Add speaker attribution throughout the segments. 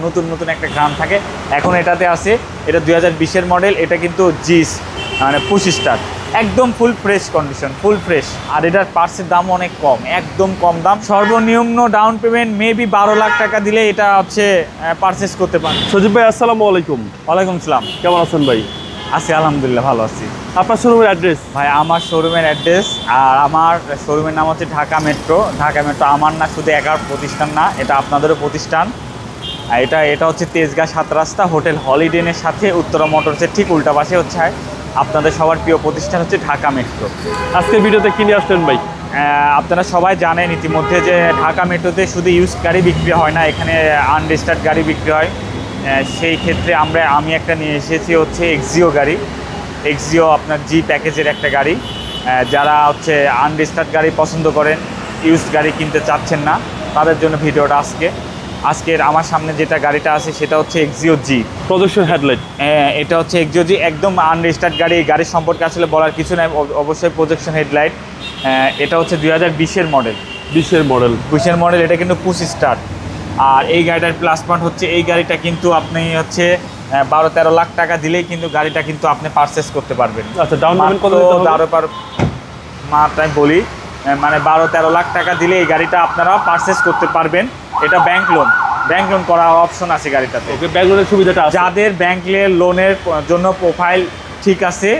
Speaker 1: নতুন নতুন একটা গ্রাম থাকে। এখন এটাতে আছে এটা দুই হাজার বিশের মডেল এটা কিন্তু জিস মানে পঁচিশ স্টার একদম full fresh condition full fresh আর এটার পার্সের দাম অনেক কম একদম কম দাম। সর্বনিম্ন ডাউন পেমেন্ট মেবি বারো লাখ টাকা দিলে এটা হচ্ছে পারচেস করতে পারেন
Speaker 2: সজীব ভাই আসসালামু আলাইকুম।
Speaker 1: ওয়ালাইকুম সালাম।
Speaker 2: কেমন আছেন ভাই?
Speaker 1: আছি আলহামদুলিল্লাহ ভালো আছি।
Speaker 2: আপনার শোরুমের অ্যাড্রেস
Speaker 1: ভাই আমার শোরুমের অ্যাড্রেস আর আমার শোরুমের নাম হচ্ছে ঢাকা মেট্রো ঢাকা মেট্রো আমার না শুধু একার প্রতিষ্ঠান না এটা আপনাদেরও প্রতিষ্ঠান। এটা এটা হচ্ছে তেজগাঁ সাত রাস্তা হোটেল হলিডেনের সাথে উত্তরা মোটরসের ঠিক উল্টা পাশে হচ্ছে আপনাদের সবার প্রিয় প্রতিষ্ঠান হচ্ছে ঢাকা মেট্রো।
Speaker 2: আজকে ভিডিওতে কিনে আসলেন ভাই?
Speaker 1: আপনারা সবাই জানেন ইতিমধ্যে যে ঢাকা মেট্রোতে শুধু ইউজ গাড়ি বিক্রি হয় না এখানে আনরেজিস্টার্ড গাড়ি বিক্রি হয়। সেই ক্ষেত্রে আমরা আমি একটা নিয়ে এসেছি হচ্ছে এক্সিও গাড়ি। এক্সিও আপনার জি প্যাকেজের একটা গাড়ি। যারা হচ্ছে আনরেজিস্টার্ড গাড়ি পছন্দ করেন ইউজ গাড়ি কিনতে চাচ্ছেন না তাদের জন্য ভিডিওটা আজকে। আজকের আমার সামনে যেটা গাড়িটা আছে সেটা হচ্ছে এক্সিও জি
Speaker 2: প্রদর্শন হেডলাইট।
Speaker 1: হ্যাঁ, এটা হচ্ছে এক্সিওজি একদম আনরেজিস্টার্ড গাড়ি। এই গাড়ির সম্পর্কে আসলে বলার কিছু নাই অব- অবশ্যই প্রজেকশন হেডলাইট এটা হচ্ছে দুই হাজার বিশের মডেল
Speaker 2: বিশের মডেল
Speaker 1: বিশের মডেল এটা কিন্তু পুশ স্টার আর এই গাড়িটার প্লাস পয়েন্ট হচ্ছে এই গাড়িটা কিন্তু আপনি হচ্ছে বারো তেরো লাখ টাকা দিলেই কিন্তু গাড়িটা কিন্তু আপনি পারচেস করতে পারবেন।
Speaker 2: আচ্ছা ডাউন পেমেন্ট কত
Speaker 1: বারো পার মাত্র আমি বলি মানে বারো তেরো লাখ টাকা দিলে এই গাড়িটা আপনারা পারচেস করতে পারবেন। এটা ব্যাংক লোন ব্যাংক লোন করার অপশন আছে গাড়িটাতে।
Speaker 2: ওকে লোনের সুবিধাটা আছে।
Speaker 1: যাদের ব্যাংক লোনের জন্য প্রোফাইল ঠিক আছে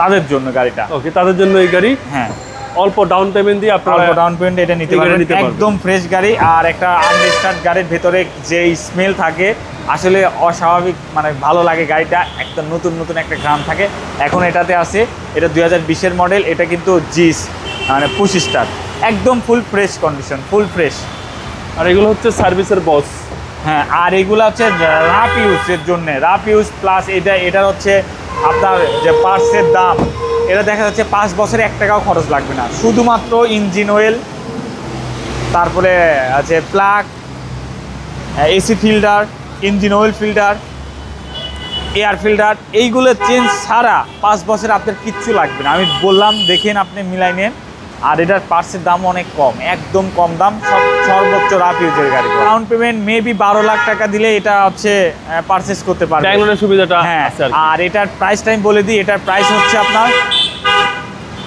Speaker 1: তাদের জন্য গাড়িটা।
Speaker 2: ওকে তাদের জন্য এই গাড়ি।
Speaker 1: হ্যাঁ।
Speaker 2: অল্প ডাউন পেমেন্ট দিয়ে আপনারা
Speaker 1: অল্প ডাউন পেমেন্ট এটা নিতে পারবেন। একদম ফ্রেশ গাড়ি আর একটা আনরেজিস্টার্ড গাড়ির ভেতরে যে স্মেল থাকে আসলে অস্বাভাবিক মানে ভালো লাগে গাড়িটা। একটা নতুন নতুন একটা গ্রাম থাকে। এখন এটাতে আছে এটা দুই হাজার বিশের মডেল এটা কিন্তু জিস মানে পঁচিশ স্টার একদম full fresh condition full fresh
Speaker 2: আর এগুলো হচ্ছে সার্ভিসের বস
Speaker 1: হ্যাঁ আর এগুলো হচ্ছে রাফ ইউজের জন্য। রাফ ইউজ প্লাস এটা, এটার হচ্ছে আপনার যে পার্টসের দাম, এটা দেখা যাচ্ছে পাঁচ বছরে এক টাকাও খরচ লাগবে না। শুধুমাত্র ইঞ্জিন অয়েল তারপরে আছে plug AC filter engine oil filter air filter এইগুলো চেঞ্জ ছাড়া পাঁচ বছর আপনার কিচ্ছু লাগবে না। আমি বললাম, দেখেন আপনি মিলাই নেন আর এটার পার্সের দাম অনেক কম একদম কম দাম সব সর্বোচ্চ রাফ ইউজের গাড়ি ডাউন পেমেন্ট মেবি বারো লাখ টাকা দিলে এটা হচ্ছে পারচেস করতে পারবে।
Speaker 2: ব্যাঙ্গলোরের সুবিধাটা
Speaker 1: হ্যাঁ
Speaker 2: আর
Speaker 1: এটার প্রাইস টাইম বলে দিই এটার প্রাইস হচ্ছে আপনার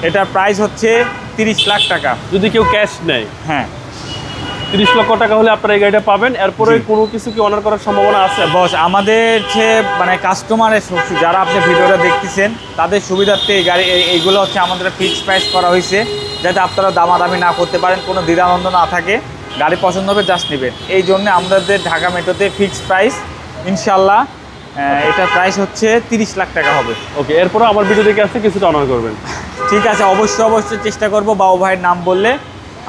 Speaker 1: এটার প্রাইস হচ্ছে তিরিশ লাখ টাকা।
Speaker 2: যদি কেউ ক্যাশ নেয়।
Speaker 1: হ্যাঁ।
Speaker 2: তিরিশ লক্ষ টাকা হলে আপনারা এই গাড়িটা পাবেন। এরপরে। কোনো কিছু কি অনার করার সম্ভাবনা আছে?
Speaker 1: বস আমাদের যে মানে কাস্টমারের যারা আপনি ভিডিওটা দেখতেছেন তাদের সুবিধার্থে এই গাড়ি এই- এইগুলো হচ্ছে আমাদের ফিক্সড প্রাইস করা হয়েছে। যাতে আপনারা দামাদামি না করতে পারেন কোনো দ্বিধানন্দ না থাকে গাড়ি পছন্দ হবে জাস্ট নেবেন। এই জন্য আমাদের ঢাকা মেট্রোতে ফিক্সড প্রাইস ইনশাল্লাহ এটা প্রাইস হচ্ছে তিরিশ লাখ টাকা হবে।
Speaker 2: ওকে এরপরে আমার ভিডিও দেখে আসছে কিছুটা অনার করবেন।
Speaker 1: ঠিক আছে অবশ্যই অবশ্যই চেষ্টা করব বাবু ভাইয়ের নাম বললে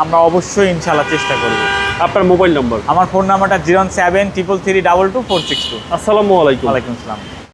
Speaker 1: আমরা অবশ্যই ইনশাল্লাহ চেষ্টা করব।
Speaker 2: আপনার মোবাইল নম্বর?
Speaker 1: আমার ফোন নাম্বারটা zero seven triple three double two four six two.
Speaker 2: আসসালামু আলাইকুম।
Speaker 1: ওয়ালাইকুম আসসালাম।